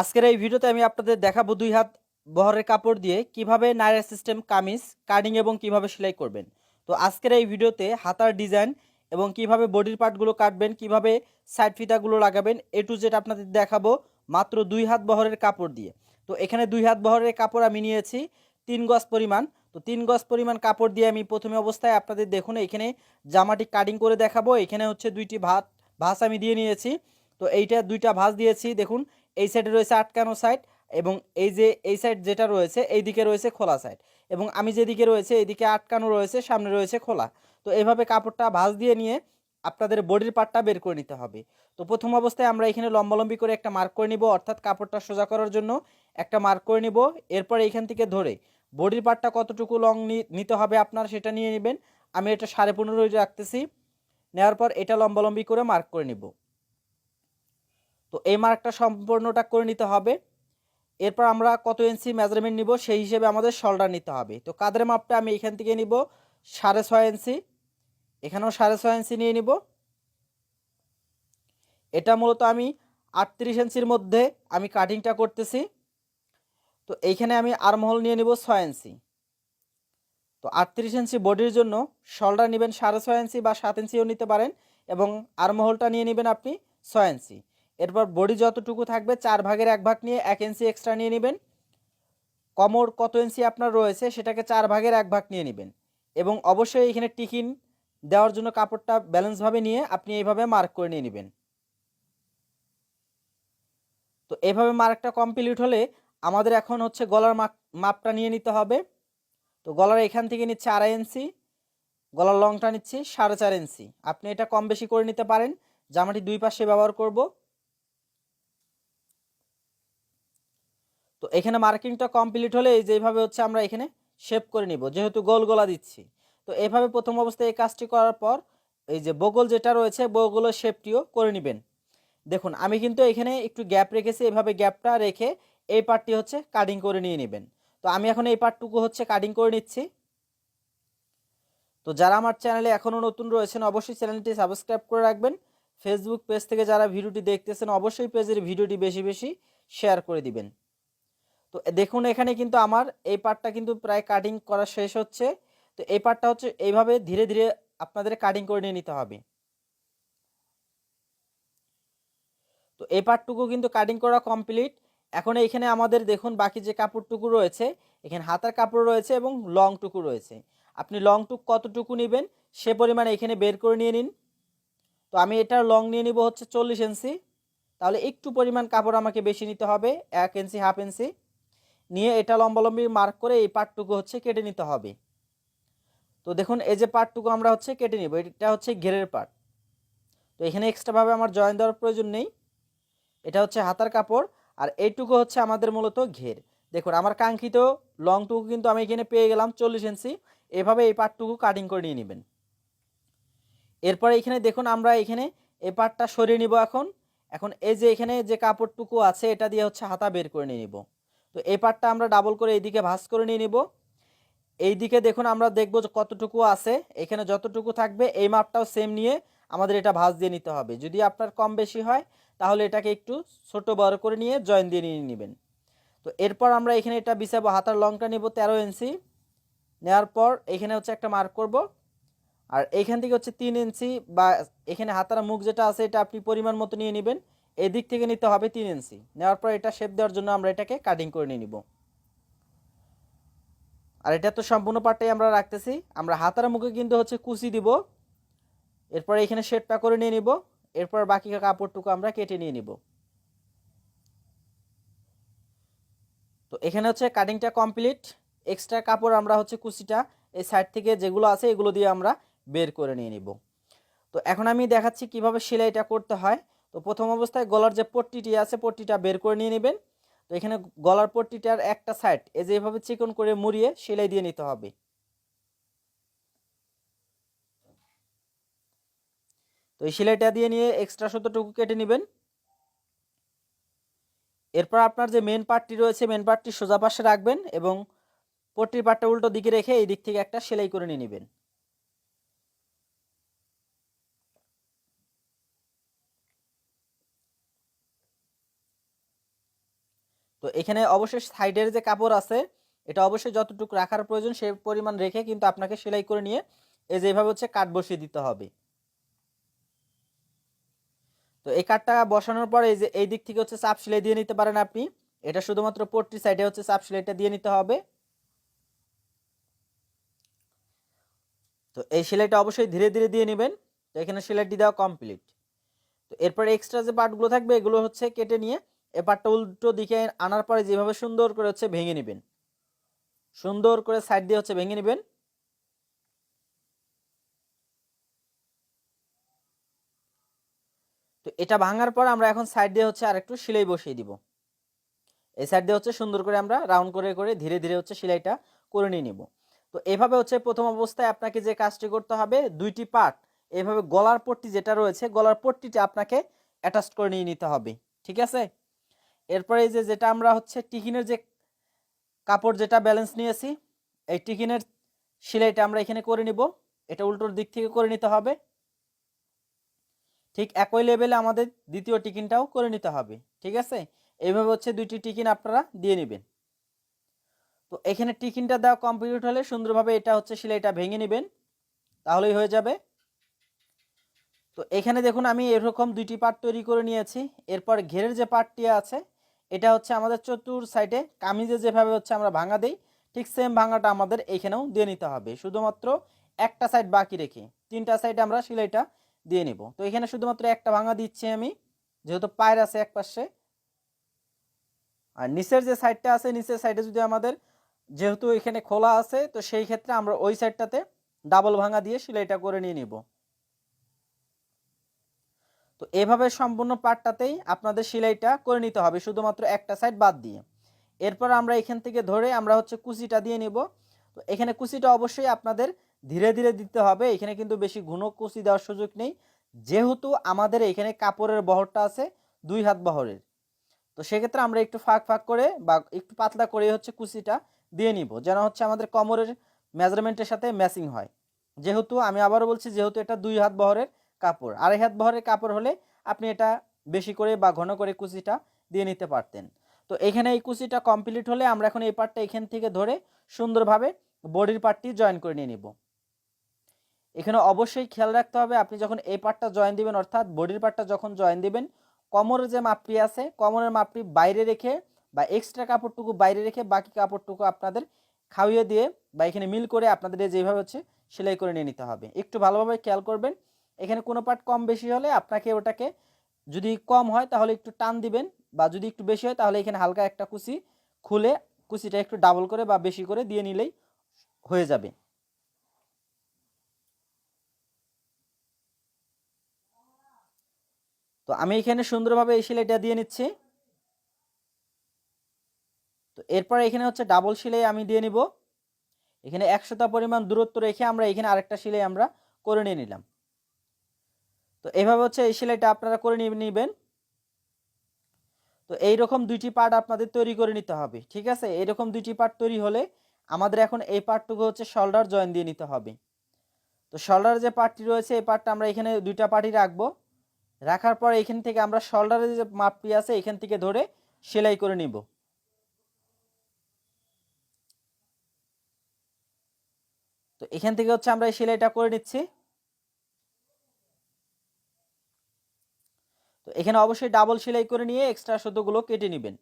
আজকের এই ভিডিওতে আমি আপনাদের দেখাবো দুই হাত বহরের কাপড় দিয়ে কীভাবে নাইরা সিস্টেম কামিজ কাটিং এবং কীভাবে সেলাই করবেন। তো আজকের এই ভিডিওতে হাতার ডিজাইন এবং কীভাবে বডির পার্টগুলো কাটবেন, কীভাবে সাইড ফিতাগুলো লাগাবেন, এ টু জেড আপনাদের দেখাবো মাত্র দুই হাত বহরের কাপড় দিয়ে। তো এখানে দুই হাত বহরের কাপড় আমি নিয়েছি, তিন গজ পরিমাণ। তো তিন গজ পরিমাণ কাপড় দিয়ে আমি প্রথমে অবস্থায় আপনাদের দেখুন, এখানে জামাটি কাটিং করে দেখাবো। এখানে হচ্ছে দুইটি ভাত ভাস আমি দিয়ে নিয়েছি। তো এইটা দুইটা ভাঁজ দিয়েছি, দেখুন এই সাইডে রয়েছে আটকানো সাইড এবং এই যে, এই সাইড যেটা রয়েছে, এই দিকে রয়েছে খোলা সাইড এবং আমি যেদিকে রয়েছে এইদিকে আটকানো রয়েছে, সামনে রয়েছে খোলা। তো এইভাবে কাপড়টা ভাঁজ দিয়ে নিয়ে আপনাদের বডির পার্টটা বের করে নিতে হবে। তো প্রথম অবস্থায় আমরা এখানে লম্বালম্বি করে একটা মার্ক করে নিব, অর্থাৎ কাপড়টা সোজা করার জন্য একটা মার্ক করে নিব। এরপর এইখান থেকে ধরে বডির পার্টটা কতটুকু লং নিতে হবে আপনার সেটা নিয়ে নেবেন। আমি এটা সাড়ে পনেরো রাখতেছি। নেওয়ার পর এটা লম্বালম্বি করে মার্ক করে নিব। তো এই মার্কটা সম্পূর্ণটা করে নিতে হবে। এরপর আমরা কত ইঞ্চি মেজারমেন্ট নিব সেই হিসেবে আমাদের শোল্ডার নিতে হবে। তো কাদের মাপটা আমি এখান থেকে নিব? সাড়ে ছয় ইঞ্চি এখানেও সাড়ে ছয় ইঞ্চি নিয়ে নিব। এটা মূলত আমি আটত্রিশ ইঞ্চির মধ্যে আমি কাটিংটা করতেছি। তো এইখানে আমি আরমহল নিয়ে নিব ছয় ইঞ্চি তো আটত্রিশ ইঞ্চি বডির জন্য শোল্ডার নেবেন সাড়ে ছয় ইঞ্চি বা সাত ইঞ্চিও নিতে পারেন এবং আরমহলটা নিয়ে নেবেন আপনি ছয় ইঞ্চি এরপর বডি যতটুকু থাকবে, চার ভাগের এক ভাগ নিয়ে এক ইঞ্চি এক্সট্রা নিয়ে নেবেন। কমর কত ইঞ্চি আপনার রয়েছে, সেটাকে চার ভাগের এক ভাগ নিয়ে নেবেন। এবং অবশ্যই এখানে টিকিন দেওয়ার জন্য কাপড়টা ব্যালেন্সভাবে নিয়ে আপনি এইভাবে মার্ক করে নিয়ে নেবেন। তো এইভাবে মার্কটা কমপ্লিট হলে আমাদের এখন হচ্ছে গলার মাপটা নিয়ে নিতে হবে। তো গলার এখান থেকে নিচ্ছে আড়াই ইঞ্চি গলার লংটা নিচ্ছি সাড়ে চার ইঞ্চি আপনি এটা কম বেশি করে নিতে পারেন, জামাটি দুই পাশে ব্যবহার করব। তো এখানে মার্কিংটা কমপ্লিট হলে এই যেভাবে হচ্ছে আমরা এখানে শেপ করে নিব, যেহেতু গোল গলা দিচ্ছি। তো এভাবে প্রথম অবস্থায় এই কাজটি করার পর এই যে বগল যেটা রয়েছে, বগলের শেপটিও করে নেবেন। দেখুন, আমি কিন্তু এখানে একটু গ্যাপ রেখেছি, এভাবে গ্যাপটা রেখে এই পার্টটি হচ্ছে কাটিং করে নিয়ে নেবেন। তো আমি এখন এই পার্টটুকু হচ্ছে কাটিং করে নিচ্ছি। তো যারা আমার চ্যানেলে এখনও নতুন রয়েছেন, অবশ্যই চ্যানেলটি সাবস্ক্রাইব করে রাখবেন। ফেসবুক পেজ থেকে যারা ভিডিওটি দেখতেছেন, অবশ্যই পেজের ভিডিওটি বেশি বেশি শেয়ার করে দিবেন। তো দেখুন, এখানে কিন্তু আমার এই পার্টটা কিন্তু প্রায় কাটিং করা শেষ হচ্ছে। তো এই পার্টটা হচ্ছে এইভাবে ধীরে ধীরে আপনাদের কাটিং করে নিয়ে নিতে হবে। তো এই পার্টটুকু কিন্তু কাটিং করা কমপ্লিট এখন এইখানে আমাদের দেখুন, বাকি যে কাপড়টুকু রয়েছে, এখানে হাতার কাপড় রয়েছে এবং লংটুকু রয়েছে। আপনি লংটুক কতটুকু নেবেন, সে পরিমাণে এখানে বের করে নিয়ে নিন। তো আমি এটার লং নিয়ে নিব হচ্ছে চল্লিশ ইঞ্চি তাহলে একটু পরিমাণ কাপড় আমাকে বেশি নিতে হবে, এক ইঞ্চি হাফ ইঞ্চি নিয়ে এটা লম্বালম্বি মার্ক করে এই পার্টটুকু হচ্ছে কেটে নিতে হবে। তো দেখুন, এই যে পার্টটুকু আমরা হচ্ছে কেটে নিব, এটা হচ্ছে ঘেরের পার্ট তো এখানে এক্সট্রাভাবে আমার জয়েন দেওয়ার প্রয়োজন নেই। এটা হচ্ছে হাতার কাপড়, আর এইটুকু হচ্ছে আমাদের মূলত ঘের। দেখুন, আমার কাঙ্ক্ষিত লংটুকু কিন্তু আমি এখানে পেয়ে গেলাম চল্লিশ ইঞ্চি। এভাবে এই পার্টটুকু কাটিং করে নিয়ে নেবেন। এরপরে এখানে দেখুন, আমরা এখানে এই পার্টটা সরিয়ে নিব এখন। এখন এই যে এখানে যে কাপড়টুকু আছে, এটা দিয়ে হচ্ছে হাতা বের করে নিয়ে নিব। তো এই পার্টটা আমরা ডাবল করে এইদিকে ভাঁজ করে নিয়ে নিব। এই দিকে দেখুন আমরা দেখব যে কতটুকু আছে। এখানে যতটুকু থাকবে এই মাপটাও সেম নিয়ে আমাদের এটা ভাঁজ দিয়ে নিতে হবে। যদি আপনার কম বেশি হয়, তাহলে এটাকে একটু ছোট বড় করে নিয়ে জয়েন দিয়ে নিয়ে নেবেন। তো এরপর আমরা এখানে এটা বিছাবো, হাতার লংটা নেব তেরো ইঞ্চি। নেওয়ার পর এখানে হচ্ছে একটা মার্ক করব। আর এইখান থেকে হচ্ছে তিন ইঞ্চি বা এখানে হাতার মুখ যেটা আছে, এটা আপনি পরিমাণ মতো নিয়ে নেবেন। এদিক থেকে নিতে হবে তিন ইঞ্চি নেওয়ার পর এটা শেপ দেওয়ার জন্য আমরা এটাকে কাটিং করে নিয়ে নিব। আর এটা তো সম্পূর্ণ পার্টটাই আমরা রাখতেছি। আমরা হাতার মুখে কিন্তু হচ্ছে কুচি দিব। এরপর এখানে শেপটা করে নিয়ে নিব। এরপর বাকি কাপড়টুকু আমরা কেটে নিয়ে নিব। তো এখানে হচ্ছে কাটিংটা কমপ্লিট এক্সট্রা কাপড় আমরা হচ্ছে কুচিটা এই সাইড থেকে যেগুলো আছে এগুলো দিয়ে আমরা বের করে নিয়ে নিব। তো এখন আমি দেখাচ্ছি কীভাবে সেলাইটা করতে হয়। তো প্রথম অবস্থায় গলার যে পট্টিটি আছে, পট্টিটা বের করে নিয়ে নেবেন। তো এখানে গলার পট্টিটার একটা সাইড এ যেভাবে চিকন করে মুড়িয়ে সেলাই দিয়ে নিতে হবে। তো এই সেলাইটা দিয়ে নিয়ে এক্সট্রা সুতোটুকু কেটে নেবেন। এরপর আপনার যে মেন পার্টটি রয়েছে মেন পার্টটি সোজা পাশে রাখবেন এবং পট্টির পার্টটা উল্টো দিকে রেখে এই দিক থেকে একটা সেলাই করে নিয়ে নেবেন। তো এখানে অবশ্যই সাইডের যে কাপড় আছে, এটা অবশ্যই যতটুকু রাখার প্রয়োজন সেই পরিমাণ রেখে কিন্তু আপনাকে সেলাই করে নিয়ে এই যে এইভাবে হচ্ছে কাট বসিয়ে দিতে হবে। তো এই কাঠটা বসানোর পরে এই যে এই দিক থেকে হচ্ছে চাপ সেলাই দিয়ে নিতে পারেন আপনি। এটা শুধুমাত্র পট্টি সাইডে হচ্ছে চাপ সেলাইটা দিয়ে নিতে হবে। তো এই সেলাইটা অবশ্যই ধীরে ধীরে দিয়ে নেবেন। তো এখানে সেলাইটি দেওয়া কমপ্লিট তো এরপর এক্সট্রা যে পার্টগুলো থাকবে এগুলো হচ্ছে কেটে নিয়ে এ পার্টটা উল্টো দিকে আনার পরে যেভাবে সুন্দর করে হচ্ছে ভেঙে নেবেন। সুন্দর করে সাইড দিয়ে হচ্ছে ভেঙে নেবেন। তো এটা ভাঙার পর আমরা এখন সাইড দিয়ে হচ্ছে আর একটু সেলাই বসিয়ে দিব। এই সাইড দিয়ে হচ্ছে সুন্দর করে আমরা রাউন্ড করে করে ধীরে ধীরে হচ্ছে সেলাইটা করে নিয়ে নিব। তো এভাবে হচ্ছে প্রথম অবস্থায় আপনাকে যে কাজটি করতে হবে, দুইটি পার্ট, এভাবে গলার পট্টি যেটা রয়েছে, গলার পট্টিটা আপনাকে অ্যাটাচ করে নিয়ে নিতে হবে। ঠিক আছে? এরপরে যে যেটা আমরা হচ্ছে টিকিনের যে কাপড় যেটা ব্যালেন্স নিয়েছি, এই টিকিনের সেলাইটা আমরা এখানে করে নিব। এটা উল্টোর দিক থেকে করে নিতে হবে। ঠিক একই লেভেলে আমাদের দ্বিতীয় টিকিনটাও করে নিতে হবে। ঠিক আছে? এইভাবে হচ্ছে দুইটি টিকিন আপনারা দিয়ে নেবেন। তো এখানে টিকিনটা দেওয়া কমপ্লিট হলে সুন্দরভাবে এটা হচ্ছে সেলাইটা ভেঙে নেবেন। তাহলেই হয়ে যাবে। তো এখানে দেখুন আমি এরকম দুইটি পার্ট তৈরি করে নিয়েছি। এরপর ঘেরের যে পার্টটি আছে এটা হচ্ছে আমাদের চতুর সাইডে কামিজে যেভাবে হচ্ছে আমরা ভাঙা দিই, ঠিক সেম ভাঙাটা আমাদের এখানেও দিয়ে নিতে হবে। শুধুমাত্র একটা সাইড বাকি রেখে তিনটা সাইডে আমরা সেলাইটা দিয়ে নিব। তো এখানে শুধুমাত্র একটা ভাঙা দিচ্ছি আমি, যেহেতু পায়ের আছে এক পাশে। আর নিচের যে সাইডটা আছে, নিচের সাইডে যদি আমাদের যেহেতু এখানে খোলা আছে, তো সেই ক্ষেত্রে আমরা ওই সাইডটাতে ডাবল ভাঙা দিয়ে সেলাইটা করে নিয়ে নিব। তো এভাবে সম্পূর্ণ পার্টটাতেই আপনাদের সেলাইটা করে নিতে হবে, শুধুমাত্র একটা সাইড বাদ দিয়ে। এরপর আমরা এখান থেকে ধরে আমরা হচ্ছে কুচিটা দিয়ে নিব। তো এখানে কুচিটা অবশ্যই আপনাদের ধীরে ধীরে দিতে হবে, এখানে কিন্তু বেশি ঘন কুচি দেওয়ার সুযোগ নেই। যেহেতু আমাদের এখানে কাপড়ের বহরটা আছে দুই হাত বহরের, তো সেক্ষেত্রে আমরা একটু ফাঁক ফাঁক করে বা একটু পাতলা করে হচ্ছে কুচিটা দিয়ে নিব, যেন হচ্ছে আমাদের কোমরের মেজারমেন্টের সাথে ম্যাচিং হয়। যেহেতু আমি আবারও বলছি, যেহেতু এটা দুই হাত বহরের কাপড়। আড়াই হাত বহরের কাপড় হলে আপনি এটা বেশি করে বা ঘন করে কুচিটা দিয়ে নিতে পারতেন। তো এখানে এই কুচিটা কমপ্লিট হলে আমরা এখন এই পার্টটা এখান থেকে ধরে সুন্দরভাবে বডির পার্টটি জয়েন করে নিয়ে নিব। এখানে অবশ্যই খেয়াল রাখতে হবে, আপনি যখন এই পার্টটা জয়েন দিবেন, অর্থাৎ বডির পার্টটা যখন জয়েন দিবেন, কমরের যে মাপটি আছে, কমরের মাপটি বাইরে রেখে বা এক্সট্রা কাপড়টুকু বাইরে রেখে বাকি কাপড়টুকু আপনাদের খাওয়িয়ে দিয়ে বা এখানে মিল করে আপনাদের যেভাবে হচ্ছে সেলাই করে নিয়ে নিতে হবে। একটু ভালোভাবে খেয়াল করবেন এখানে কোনো পার্ট কম বেশি হলে আপনাকে ওটাকে যদি কম হয় তাহলে একটু টান দিবেন বা যদি একটু বেশি হয় তাহলে এখানে হালকা একটা কুচি খুলে কুচিটা একটু ডাবল করে বা বেশি করে দিয়ে নিলেই হয়ে যাবে। তো আমি এখানে সুন্দরভাবে এই সেলাইটা দিয়ে নিচ্ছি। তো এরপর এখানে হচ্ছে ডাবল সেলাই আমি দিয়ে নিব। এখানে একশোটা পরিমাণ দূরত্ব রেখে আমরা এখানে আরেকটা সেলাই আমরা করে নিয়ে নিলাম। তো এভাবে হচ্ছে এই সেলাইটা আপনারা করে নেবেন। তো এইরকম দুইটি পার্ট আপনাদের তৈরি করে নিতে হবে, ঠিক আছে? এইরকম দুইটি পার্ট তৈরি হলে আমাদের এখন এই পার্টটুকু হচ্ছে শোল্ডার জয়েন দিয়ে নিতে হবে। তো শোল্ডার যে পার্টটি রয়েছে, এই পার্টটা আমরা এখানে দুইটা পার্টি রাখব। রাখার পর এখান থেকে আমরা শোল্ডারের যে মাপটি আছে, এখান থেকে ধরে সেলাই করে নিব। তো এখান থেকে হচ্ছে আমরা এই সেলাইটা করে নিচ্ছি। তো এখানে অবশ্যই ডাবল সেলাই করে নিয়ে এক্সট্রা সুতোগুলো কেটে নেবেন।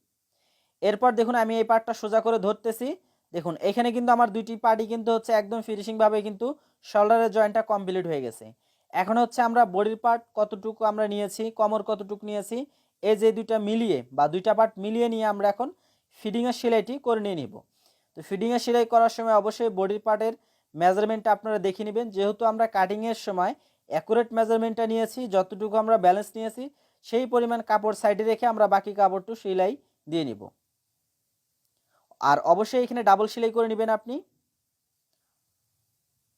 এরপর দেখুন আমি এই পার্টটা সোজা করে ধরতেছি। দেখুন, এখানে কিন্তু আমার দুইটি পার্টি কিন্তু হচ্ছে একদম ফিনিশিংভাবে কিন্তু শোল্ডারের জয়েন্টটা কমপ্লিট হয়ে গেছে। এখন হচ্ছে আমরা বডির পার্ট কতটুকু আমরা নিয়েছি, কমর কতটুকু নিয়েছি, এই যে দুইটা মিলিয়ে বা দুইটা পার্ট মিলিয়ে নিয়ে আমরা এখন ফিডিংয়ের সেলাইটি করে নিয়ে নিব। তো ফিডিংয়ের সেলাই করার সময় অবশ্যই বডির পার্টের মেজারমেন্টটা আপনারা দেখে নেবেন। যেহেতু আমরা কাটিংয়ের সময় অ্যাকুরেট মেজারমেন্টটা নিয়েছি, যতটুকু আমরা ব্যালেন্স নিয়েছি সেই পরিমাণ কাপড় সাইডে রেখে আমরা বাকি কাপড়টু সেলাই দিয়ে নিব। আর অবশ্যই এখানে ডাবল সেলাই করে নেবেন আপনি।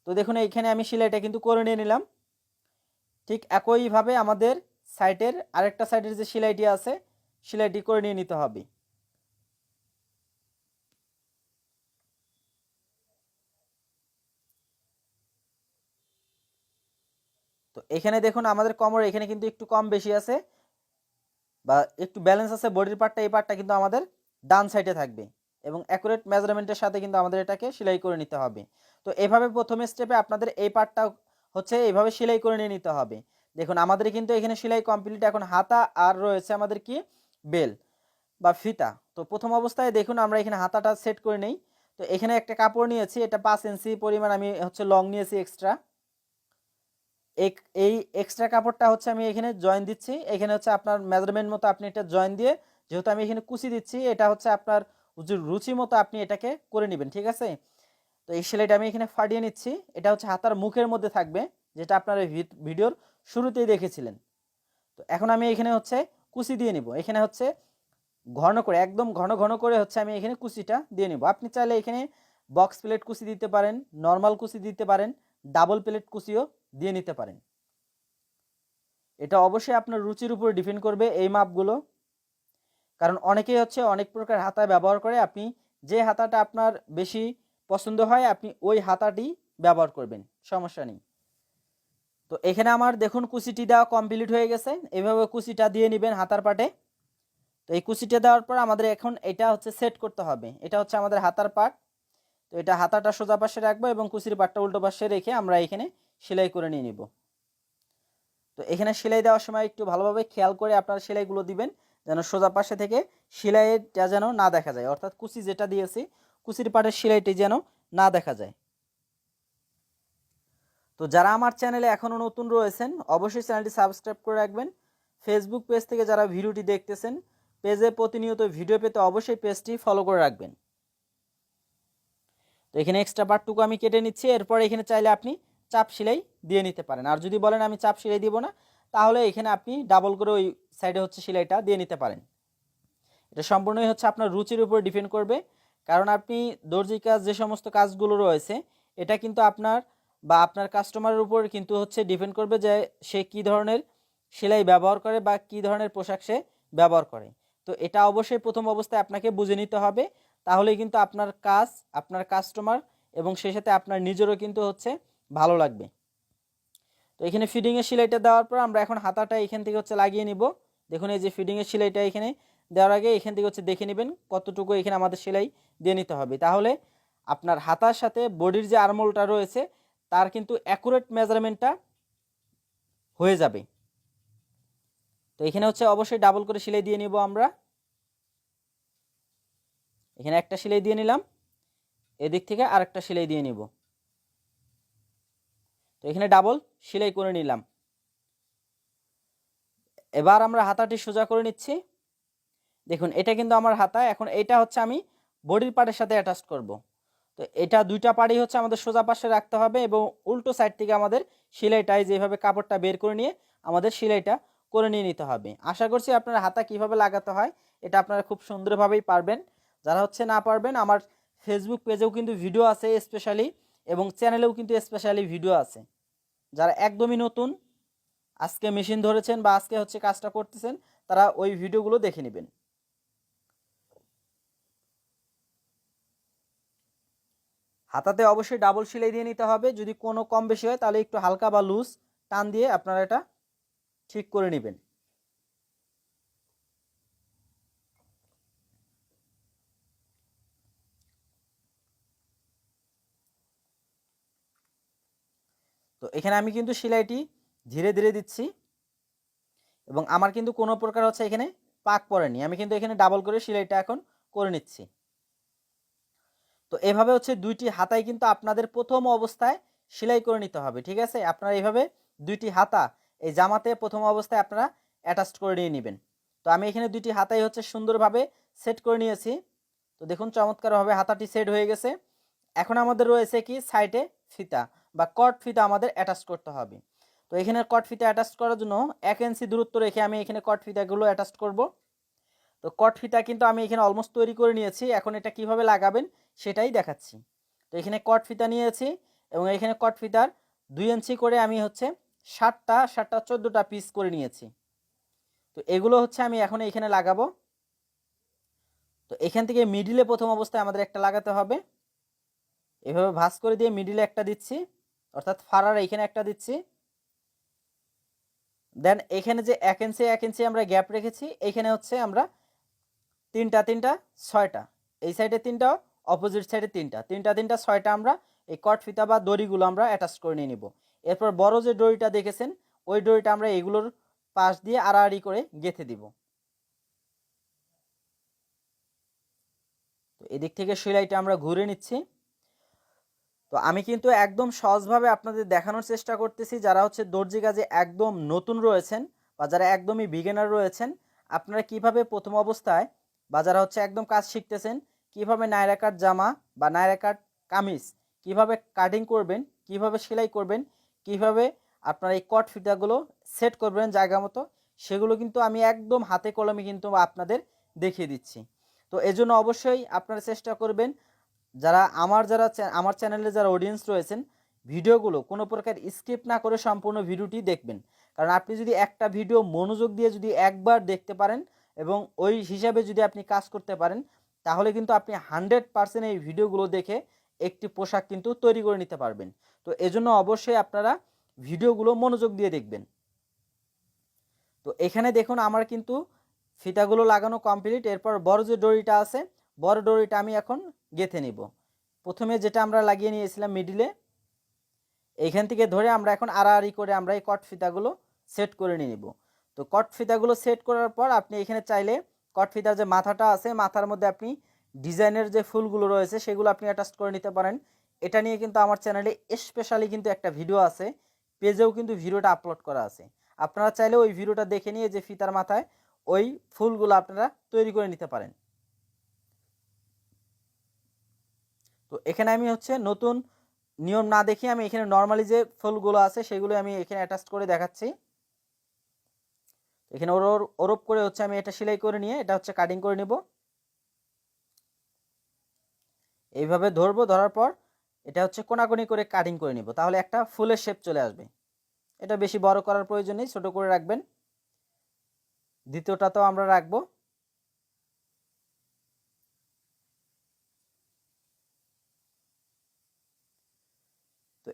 তো দেখুন, এইখানে আমি সেলাইটা কিন্তু করে নিয়ে নিলাম। ঠিক একইভাবে আমাদের সাইটের আরেকটা সাইডের যে সেলাইটি আছে, সেলাইটি করে নিয়ে নিতে হবে। তো এখানে দেখুন, আমাদের কমর এখানে কিন্তু একটু কম বেশি আছে। বা একটু ব্যালেন্স আছে বডির পার্টটা এই পার্টটা কিন্তু আমাদের ডান সাইডে থাকবে এবং অ্যাকুরেট মেজারমেন্টের সাথে কিন্তু আমাদের এটাকে সেলাই করে নিতে হবে। তো এভাবে প্রথম স্টেপে আপনাদের এই পার্টটা হচ্ছে এইভাবে সেলাই করে নিয়ে নিতে হবে। দেখুন, আমাদের কিন্তু এখানে সেলাই কমপ্লিট এখন হাতা আর রয়েছে আমাদের কি? বেল বা ফিতা। তো প্রথম অবস্থায় দেখুন, আমরা এখানে হাতাটা সেট করে নেই। তো এখানে একটা কাপড় নিয়েছি, এটা পাঁচ ইঞ্চি পরিমাণ আমি হচ্ছে লং নিয়েছি এক্সট্রা এই এক্সট্রা কাপড়টা হচ্ছে আমি এখানে জয়েন দিচ্ছি। এখানে হচ্ছে আপনার মেজারমেন্ট মতো আপনি এটা জয়েন দিয়ে যেহেতু আমি এখানে কুচি দিচ্ছি, এটা হচ্ছে আপনার রুচি মতো আপনি এটাকে করে নেবেন, ঠিক আছে? তো এই সেলাইটা আমি এখানে ফাটিয়ে নিচ্ছি। এটা হচ্ছে হাতার মুখের মধ্যে থাকবে, যেটা আপনার ভিডিওর শুরুতেই দেখেছিলেন। তো এখন আমি এখানে হচ্ছে কুচি দিয়ে নিব। এখানে হচ্ছে ঘন করে, একদম ঘন ঘন করে হচ্ছে আমি এখানে কুচিটা দিয়ে নিব। আপনি চাইলে এখানে বক্স প্লেট কুচি দিতে পারেন নর্মাল কুচি দিতে পারেন। ডাবল প্লেট কুচিও দিয়ে নিতে পারেন। এটা অবশ্যই আপনার রুচির উপর ডিপেন্ড করবে এই মাপগুলো। কারণ অনেকেই হচ্ছে অনেক প্রকার হাতা ব্যবহার করে, আপনি যে হাতাটা আপনার বেশি পছন্দ হয়, আপনি ওই হাতাটি ব্যবহার করবেন, সমস্যা নেই। তো এখানে আমার দেখুন কুচিটি দেওয়া কমপ্লিট হয়ে গেছে, এভাবে কুচিটা দিয়ে নেবেন হাতার পাটে। তো এই কুচিটা দেওয়ার পর আমাদের এখন এটা হচ্ছে সেট করতে হবে, এটা হচ্ছে আমাদের হাতার পাট। তো এটা হাতাটা সোজা পাশে রাখব এবং কুচির পাটটা উল্টো পাশে রেখে আমরা এখানে সেলাই করে নিয়ে নিব। তো এখানে সেলাই দেওয়ার সময় একটু ভালোভাবে খেয়াল করে আপনারা সেলাইগুলো দিবেন, যেন সোজা পাশে থেকে সেলাইটা যেন না দেখা যায়। অর্থাৎ কুচি যেটা দিয়েছি, কুচির পাটের সেলাইটি যেন না দেখা যায়। তো যারা আমার চ্যানেলে এখনও নতুন রয়েছেন, অবশ্যই চ্যানেলটি সাবস্ক্রাইব করে রাখবেন। ফেসবুক পেজ থেকে যারা ভিডিওটি দেখতেছেন, পেজে প্রতিনিয়ত ভিডিও পেতে অবশ্যই পেজটি ফলো করে রাখবেন। তো এখানে এক্সট্রা পার্টটুকু আমি কেটে নিচ্ছি, এরপর এখানে চাইলে আপনি চাপ সেলাই দিয়ে নিতে পারেন। আর যদি বলেন আমি চাপ সেলাই দিব না, তাহলে এখানে আপনি ডাবল করে ওই সাইডে হচ্ছে সেলাইটা দিয়ে নিতে পারেন। এটা সম্পূর্ণই হচ্ছে আপনার রুচির উপর ডিপেন্ড করবে, কারণ আপনি দর্জি কাজ যে সমস্ত কাজগুলো রয়েছে, এটা কিন্তু আপনার বা আপনার কাস্টমারের উপর কিন্তু হচ্ছে ডিপেন্ড করবে যে সে কি ধরনের সেলাই ব্যবহার করে বা কি ধরনের পোশাক সে ব্যবহার করে। তো এটা অবশ্যই প্রথম অবস্থায় আপনাকে বুঝে নিতে হবে। তাহলে কিন্তু আপনার কাজ, আপনার কাস্টমার এবং সেই সাথে আপনার নিজেরও কিন্তু হচ্ছে ভালো লাগবে। তো এখানে ফিডিংয়ের সেলাইটা দেওয়ার পর আমরা এখন হাতাটা এখান থেকে হচ্ছে লাগিয়ে নিব। দেখুন এই যে ফিডিংয়ের সেলাইটা এখানে দেওয়ার আগে এখান থেকে হচ্ছে দেখে নেবেন কতটুকু এখানে আমাদের সেলাই দিয়ে নিতে হবে। তাহলে আপনার হাতার সাথে বডির যে আরমোলটা রয়েছে, তার কিন্তু অ্যাকুরেট মেজারমেন্টটা হয়ে যাবে। তো এখানে হচ্ছে অবশ্যই ডাবল করে সেলাই দিয়ে নিব আমরা। এখানে একটা সেলাই দিয়ে নিলাম। এদিক থেকে আরেকটা সেলাই দিয়ে নিব। তো এখানে ডাবল সেলাই করে নিলাম। এবার আমরা হাতাটি সোজা করে নিচ্ছি। দেখুন, এটা কিন্তু আমার হাতা। এখন এটা হচ্ছে আমি বডির পার্টের সাথে অ্যাটাচ করব। তো এটা দুইটা পাড়ি হচ্ছে আমাদের সোজা পাশে রাখতে হবে এবং উল্টো সাইড থেকে আমাদের সেলাইটাই যেভাবে কাপড়টা বের করে নিয়ে আমাদের সেলাইটা করে নিয়ে নিতে হবে। আশা করছি আপনার হাতা কীভাবে লাগাতে হয়, এটা আপনারা খুব সুন্দরভাবেই পারবেন। যারা হচ্ছে না পারবেন, আমার ফেসবুক পেজেও কিন্তু ভিডিও আছে স্পেশালি এবং চ্যানেলেও কিন্তু স্পেশালি ভিডিও আছে। যারা একদমই নতুন, আজকে মেশিন ধরেছেন বা আজকে হচ্ছে কাজটা করতেছেন, তারা ওই ভিডিওগুলো দেখে নেবেন। হাতাতে অবশ্যই ডাবল সেলাই দিয়ে নিতে হবে। যদি কোনো কম বেশি হয়, তাহলে একটু হালকা বা লুজ টান দিয়ে আপনারা এটা ঠিক করে নেবেন। তো এখানে আমি কিন্তু সেলাইটি ধীরে ধীরে দিচ্ছি এবং আমার কিন্তু কোনো প্রকার হচ্ছে এখানে পাক পড়েনি। আমি কিন্তু এখানে ডাবল করে সেলাইটা এখন করে নিচ্ছি। তো এভাবে হচ্ছে দুইটি হাতায় কিন্তু আপনাদের প্রথম অবস্থায় সেলাই করে নিতে হবে, ঠিক আছে? আপনারা এইভাবে দুইটি হাতা এই জামাতে প্রথম অবস্থায় আপনারা অ্যাটাচ করে নিয়ে নেবেন। তো আমি এখানে দুইটি হাতাই হচ্ছে সুন্দরভাবে সেট করে নিয়েছি। তো দেখুন চমৎকারভাবে হাতাটি সেট হয়ে গেছে। এখন আমাদের রয়েছে কি? সাইডে ফিতা। বা কট ফিতা আমাদের অ্যাটাচ করতে হবে। তো এখানে কট ফিতা অ্যাটাচ করার জন্য এক ইঞ্চি দূরত্ব রেখে আমি এখানে কট ফিতাগুলো অ্যাটাচ করব। তো কট ফিতা কিন্তু আমি এখানে অলমোস্ট তৈরি করে নিয়েছি, এখন এটা কীভাবে লাগাবেন সেটাই দেখাচ্ছি। তো এখানে কট ফিতা নিয়েছি এবং এখানে কট ফিতার দুই ইঞ্চি করে আমি হচ্ছে ষাটটা ষাটটা, চোদ্দোটা পিস করে নিয়েছি। তো এগুলো হচ্ছে আমি এখন এখানে লাগাবো। তো এখান থেকে মিডিলে প্রথম অবস্থায় আমাদের একটা লাগাতে হবে। এভাবে ভাস করে দিয়ে মিডিলে একটা দিচ্ছি। অর্থাৎ ফারার এখানে একটা দিচ্ছি। দেন এখানে যে এক ইঞ্চি এক ইঞ্চি আমরা গ্যাপ রেখেছি, এখানে হচ্ছে আমরা তিনটা তিনটা ছয়টা। এই সাইডে তিনটা অপোজিট সাইডে তিনটা। তিনটা তিনটা ছয়টা আমরা এই কট ফিতা বা দড়িগুলো আমরা অ্যাটাচ করে নিয়ে নিব। এরপর বড় যে দড়িটা দেখেছেন, ওই দড়িটা আমরা এগুলোর পাশ দিয়ে আড়াআড়ি করে গেঁথে দিব। তো এদিক থেকে সেলাইটা আমরা ঘুরে নিচ্ছি। তো আমি কিন্তু একদম সহজভাবে আপনাদের দেখানোর চেষ্টা করতেছি যারা হচ্ছে দর্জি কাজে একদম নতুন রয়েছেন বা যারা একদমই বিগিনার রয়েছেন, আপনারা কীভাবে প্রথম অবস্থায় বা যারা হচ্ছে একদম কাজ শিখতেছেন, কীভাবে নায়রা কাট জামা বা নায়রা কাট কামিজ কীভাবে কাটিং করবেন, কীভাবে সেলাই করবেন, কীভাবে আপনারা এই কট ফিতাগুলো সেট করবেন জায়গা মতো, সেগুলো কিন্তু আমি একদম হাতে কলমে কিন্তু আপনাদের দেখিয়ে দিচ্ছি। তো এজন্য অবশ্যই আপনারা চেষ্টা করবেন যারা আমার যারা আমার চ্যানেলে যারা অডিয়েন্স রয়েছেন, ভিডিওগুলো কোনো প্রকার স্কিপ না করে সম্পূর্ণ ভিডিওটি দেখবেন। কারণ আপনি যদি একটা ভিডিও মনোযোগ দিয়ে যদি একবার দেখতে পারেন এবং ওই হিসাবে যদি আপনি কাজ করতে পারেন, তাহলে কিন্তু আপনি হান্ড্রেড পার্সেন্ট এই ভিডিওগুলো দেখে একটি পোশাক কিন্তু তৈরি করে নিতে পারবেন। তো এজন্য অবশ্যই আপনারা ভিডিওগুলো মনোযোগ দিয়ে দেখবেন। তো এখানে দেখুন আমার কিন্তু ফিতাগুলো লাগানো কমপ্লিট এরপর বড় যে দড়িটা আছে বড় দড়িটা আমি এখন গেঁথে নিব। প্রথমে যেটা আমরা লাগিয়ে নিয়েছিলাম মিডিলে এইখান থেকে ধরে আমরা এখন আড়াআড়ি করে আমরা এই কট ফিতাগুলো সেট করে নিয়ে নিব। তো কট ফিতাগুলো সেট করার পর আপনি এখানে চাইলে কট ফিতার যে মাথাটা আছে, মাথার মধ্যে আপনি ডিজাইনের যে ফুলগুলো রয়েছে, সেগুলো আপনি অ্যাটাচ করে নিতে পারেন। এটা নিয়ে কিন্তু আমার চ্যানেলে স্পেশালি কিন্তু একটা ভিডিও আছে, পেজেও কিন্তু ভিডিওটা আপলোড করা আছে। আপনারা চাইলে ওই ভিডিওটা দেখে নিয়ে যে ফিতার মাথায় ওই ফুলগুলো আপনারা তৈরি করে নিতে পারেন। তো এখানে আমি হচ্ছে নতুন নিয়ম না দেখে আমি এখানে নর্মালি যে ফুলগুলো আছে সেগুলো আমি এখানে অ্যাটাচ করে দেখাচ্ছি। এখানে ওর ওরপ করে হচ্ছে আমি এটা সেলাই করে নিয়ে এটা হচ্ছে কাটিং করে নেব। এইভাবে ধরবো, ধরার পর এটা হচ্ছে কোনাকুনি করে কাটিং করে নিব। তাহলে একটা ফুলের শেপ চলে আসবে। এটা বেশি বড় করার প্রয়োজন নেই, ছোটো করে রাখবেন। দ্বিতীয়টা তো আমরা রাখব।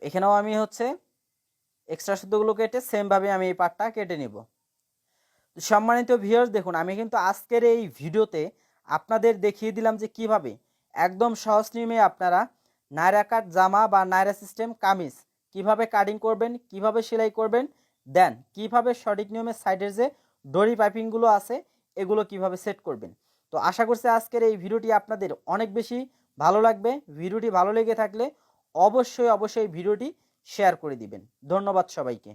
এখানেও আমি হচ্ছে এক্সট্রা সুতোগুলো কেটে সেমভাবে আমি এই পার্টটা কেটে নিব। সম্মানিত ভিউয়ার্স দেখুন, আমি কিন্তু আজকের এই ভিডিওতে আপনাদের দেখিয়ে দিলাম যে কীভাবে একদম সহজ নিয়মে আপনারা নায়রা কাট জামা বা নায়রা সিস্টেম কামিজ কীভাবে কাটিং করবেন, কীভাবে সেলাই করবেন দেন কীভাবে সঠিক নিয়মে সাইডের যে ডরি পাইপিংগুলো আছে, এগুলো কীভাবে সেট করবেন। তো আশা করছি আজকের এই ভিডিওটি আপনাদের অনেক বেশি ভালো লাগবে। ভিডিওটি ভালো লেগে থাকলে অবশ্যই অবশ্যই ভিডিওটি শেয়ার করে দিবেন। ধন্যবাদ সবাইকে।